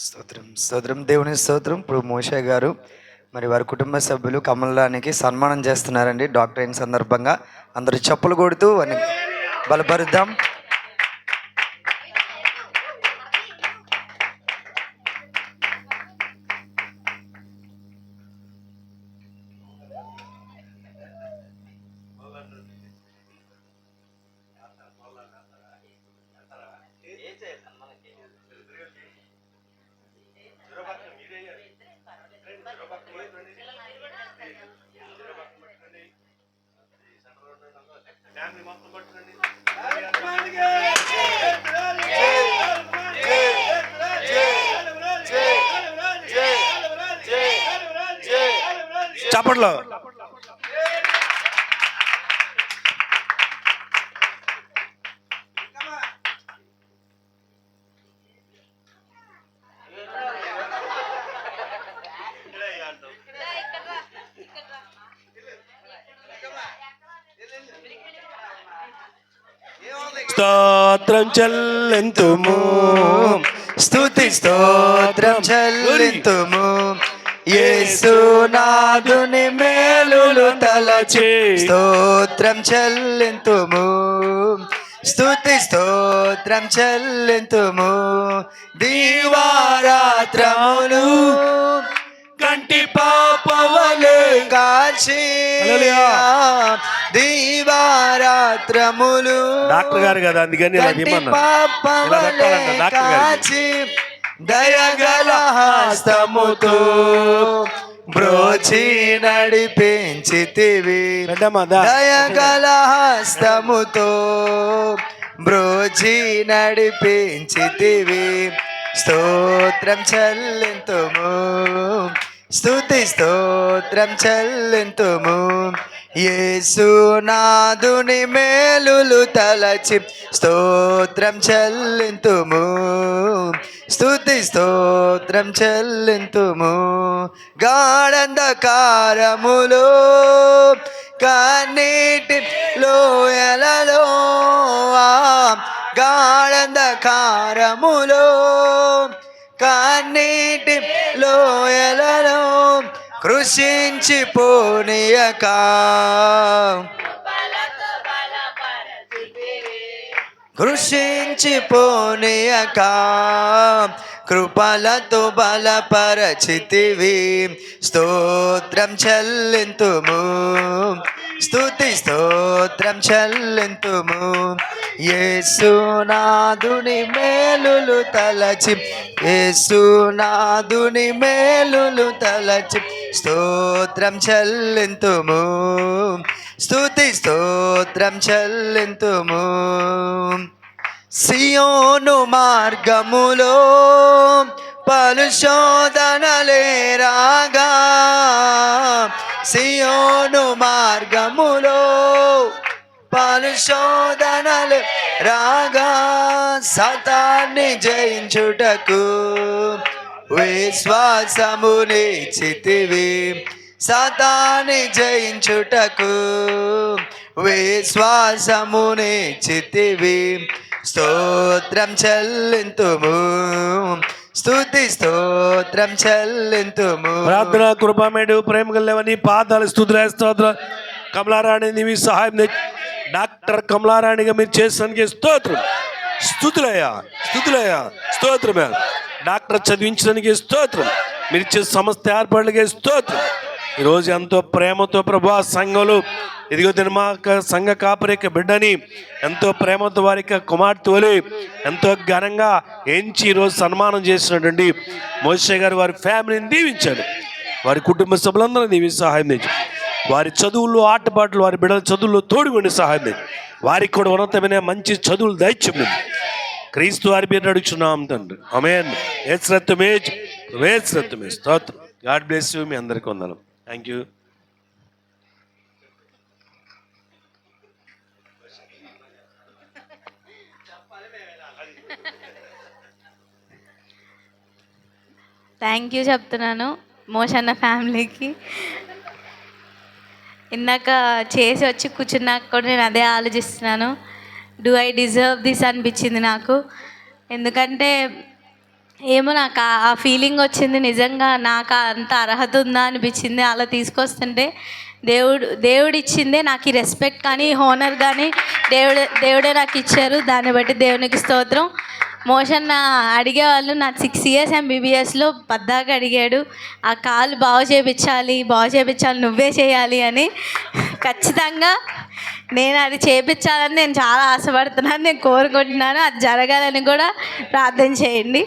స్తోత్రం. స్తోత్రం. దేవుని స్తోత్రం. ఇప్పుడు మోషే గారు మరి వారి కుటుంబ సభ్యులు కమలానికి సన్మానం చేస్తున్నారండి. డాక్టర్ అయిన సందర్భంగా అందరూ చెప్పులు కొడుతూ వారిని బలపరుద్దాం. చప్పట్లో. స్తోత్రం చెల్లెంతుము. స్తుతి స్తోత్రం చెల్లింతుము. యేసునాథుని మేలులు తలచి స్తోత్రం చెల్లింతుము. స్తుతి స్తోత్రం చెల్లింతుము. దీవారాత్రములు కంటి పాపవలే కాచి. దీవారాత్రములు డాక్టర్ గారు కదా అందుకని కాచి దయగల హస్తముతో బ్రోచి నడిపించితివి. దయగల హస్తముతో బ్రోచి నడిపించితివి. స్తోత్రం చెల్లింతుము. స్థుతి స్తోత్రం చెల్లింతుము. యేసునాథుని మేలులు తలచి స్తోత్రం చెల్లింతుము. స్థుతి స్తోత్రం చెల్లింతుము. గాఢంధకారములో కన్నీటి లోయలలో గాఢంధకారములో కన్నీటి లోయలలో కృషించిపోనీయక కృషించిపోనీయక కృపలతో బలపరచితివి. స్తోత్రం చెల్లింతుము. స్తుతి స్తోత్రం చెల్లింతుము. యేసునాథుని మేలులు తలచి యేసునాథుని మేలులు తలచి స్తోత్రం చెల్లింతుము. స్తుతి స్తోత్రం చెల్లింతుము. సియోను మార్గములో పలు శోధనలే రాగా సియోను మార్గములో పరిశోధనలు రాగా సతాన్ని జయించుటకు విశ్వాసముని చితివి సతాన్ని జయించుటకు విశ్వాసముని చితివి స్తోత్రం చెల్లింతుము స్తుతి స్తోత్రం చెల్లింతుము. ప్రార్థన కృపమేడు ప్రేమ గల్లవని పాదాలు స్థుతులే స్తోత్ర. కమలారాణి నీవి సహాయం డాక్టర్ కమలారాణిగా మీరు చేసానికి స్తోత్రం. స్థుతులయ్యా స్థుతులయ్యా స్తోత్రమే డాక్టర్ చదివించడానికి స్తోత్రం. మీరు ఇచ్చే సంస్థ ఏర్పాట్లకి స్తోత్రం. ఈరోజు ఎంతో ప్రేమతో ప్రభా సంఘంలో ఇదిగో దీని మా యొక్క సంఘ కాపరిక బిడ్డని ఎంతో ప్రేమతో వారి యొక్క కుమార్తె ఎంతో ఘనంగా ఎంచి ఈరోజు సన్మానం చేసినటువంటి మోసే గారు వారి ఫ్యామిలీని దీవించాడు. వారి కుటుంబ సభ్యులందరూ దీవించి సహాయం తెచ్చు వారి చదువుల్లో ఆటపాటలు వారి బిడ్డల చదువుల్లో తోడుకొని సహాయం వారికి కూడా ఉన్నతమైన మంచి చదువులు దయచేయండి క్రీస్తు వారి పేరు అడుగుచున్నాం తండ్రి. అమేన్ ఏ శ్రద్ధమేజ్ వే శ్రద్ధమే. స్తోత్రం. God bless you. మీ అందరికీ వందనం. Thank you. థ్యాంక్ యూ చెప్తున్నాను మోషన్న ఫ్యామిలీకి. ఇందాక చేసి వచ్చి కూర్చున్నాక కూడా నేను అదే ఆలోచిస్తున్నాను. డూ ఐ డిజర్వ్ దిస్ అనిపించింది నాకు? ఎందుకంటే ఏమో నాకు ఆ- ఫీలింగ్ వచ్చింది నిజంగా నాకు అంత అర్హత ఉందా అనిపించింది. అలా తీసుకొస్తుంటే దేవుడు దేవుడు ఇచ్చిందే నాకు ఈ రెస్పెక్ట్ కానీ హోనర్ కానీ దేవుడు దేవుడే నాకు ఇచ్చారు. దాన్ని బట్టి దేవునికి స్తోత్రం. మోషన్ నా అడిగేవాళ్ళు నా సిక్స్ ఇయర్స్ ఎంబీబీఎస్లో పద్దాకా అడిగాడు. ఆ కాలు బాగు చేయించాలి బాగు చేయించాలి నువ్వే చేయాలి అని. ఖచ్చితంగా నేను అది చేయించాలని నేను చాలా ఆశపడుతున్నాను నేను కోరుకుంటున్నాను. అది జరగాలని కూడా ప్రార్థన చేయండి.